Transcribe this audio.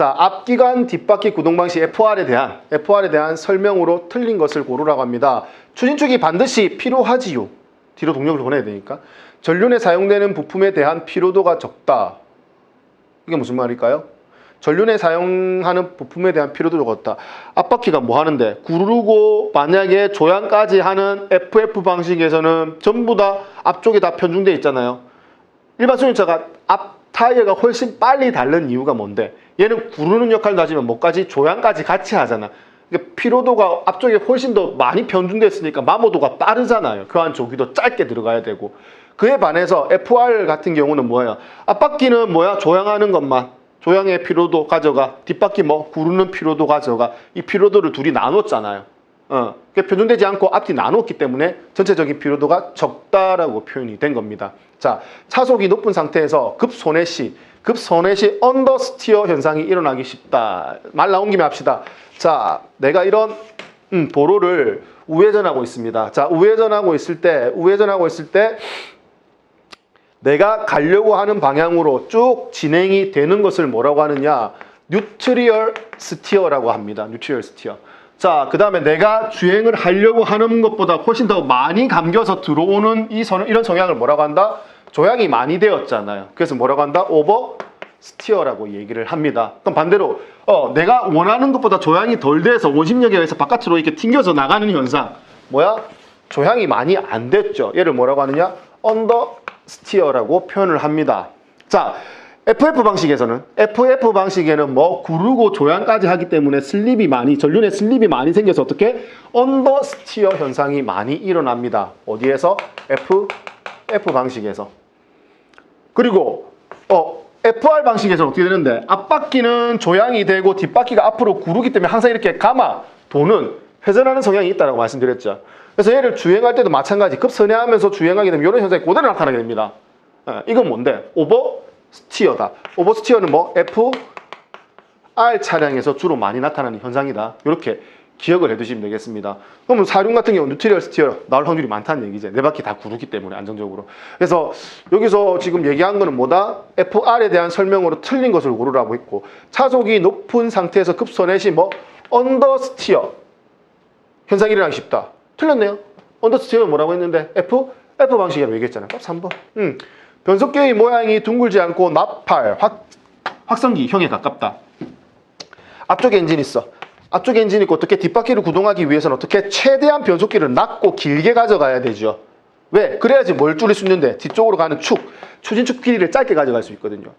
자, 앞기관 뒷바퀴 구동 방식 FR에 대한 FR에 대한 설명으로 틀린 것을 고르라고 합니다. 추진축이 반드시 필요하지요. 뒤로 동력을 보내야 되니까. 전륜에 사용되는 부품에 대한 피로도가 적다. 이게 무슨 말일까요? 전륜에 사용하는 부품에 대한 피로도가 적다. 앞바퀴가 뭐 하는데 구르고 만약에 조향까지 하는 FF 방식에서는 전부 다 앞쪽에 다 편중돼 있잖아요. 일반 승용차가 앞 타이어가 훨씬 빨리 닳는 이유가 뭔데? 얘는 구르는 역할도 하지만 뭐까지 조향까지 같이 하잖아. 그러니까 피로도가 앞쪽에 훨씬 더 많이 편중됐으니까 마모도가 빠르잖아요. 교환 조기도 짧게 들어가야 되고. 그에 반해서 FR 같은 경우는 뭐예요? 앞바퀴는 뭐야? 조향하는 것만. 조향의 피로도 가져가. 뒷바퀴 뭐 구르는 피로도 가져가. 이 피로도를 둘이 나눴잖아요. 어, 편중되지 않고 앞뒤 나눴기 때문에 전체적인 피로도가 적다라고 표현이 된 겁니다. 자, 차속이 높은 상태에서 급손해 시, 급손해 시 언더스티어 현상이 일어나기 쉽다. 말 나온 김에 합시다. 자, 내가 이런 음, 도로를 우회전하고 있습니다. 자, 우회전하고 있을 때, 우회전하고 있을 때 내가 가려고 하는 방향으로 쭉 진행이 되는 것을 뭐라고 하느냐? 뉴트리얼 스티어라고 합니다. 뉴트리얼 스티어. 자, 그 다음에 내가 주행을 하려고 하는 것보다 훨씬 더 많이 감겨서 들어오는 이 선, 이런 성향을 뭐라고 한다? 조향이 많이 되었잖아요. 그래서 뭐라고 한다? 오버 스티어라고 얘기를 합니다. 그럼 반대로, 어, 내가 원하는 것보다 조향이 덜 돼서 원심력에 의해서 바깥으로 이렇게 튕겨져 나가는 현상. 뭐야? 조향이 많이 안 됐죠. 얘를 뭐라고 하느냐? 언더 스티어라고 표현을 합니다. 자, FF 방식에서는 FF 방식에는 뭐 구르고 조향까지 하기 때문에 슬립이 많이 전륜에 슬립이 많이 생겨서 어떻게 언더 스티어 현상이 많이 일어납니다. 어디에서 F F 방식에서 그리고 어 FR 방식에서는 어떻게 되는데 앞바퀴는 조향이 되고 뒷바퀴가 앞으로 구르기 때문에 항상 이렇게 감아 도는 회전하는 성향이 있다고 말씀드렸죠. 그래서 얘를 주행할 때도 마찬가지 급선회하면서 주행하게 되면 이런 현상이 그대로 나타나게 됩니다. 예, 이건 뭔데? 오버 스티어다. 오버 스티어는 뭐 F R 차량에서 주로 많이 나타나는 현상이다. 이렇게 기억을 해두시면 되겠습니다. 그러면 사륜 같은 경우 뉴트리얼 스티어 나올 확률이 많다는 얘기죠. 네 바퀴 다 구르기 때문에 안정적으로. 그래서 여기서 지금 얘기한 거는 뭐다? FR에 대한 설명으로 틀린 것을 고르라고 했고 차속이 높은 상태에서 급선회 시뭐 언더 스티어 현상이 일어나기 쉽다. 틀렸네요. 언더 스티어는 뭐라고 했는데 F F 방식이라고 얘기했잖아요. 3번. 음. 변속기의 모양이 둥글지 않고 나팔, 확, 확성기 형에 가깝다. 앞쪽에 엔진 있어. 앞쪽에 엔진 있고 어떻게 뒷바퀴를 구동하기 위해서는 어떻게 최대한 변속기를 낮고 길게 가져가야 되죠. 왜? 그래야지 뭘 줄일 수 있는데 뒤쪽으로 가는 축, 추진축 길이를 짧게 가져갈 수 있거든요.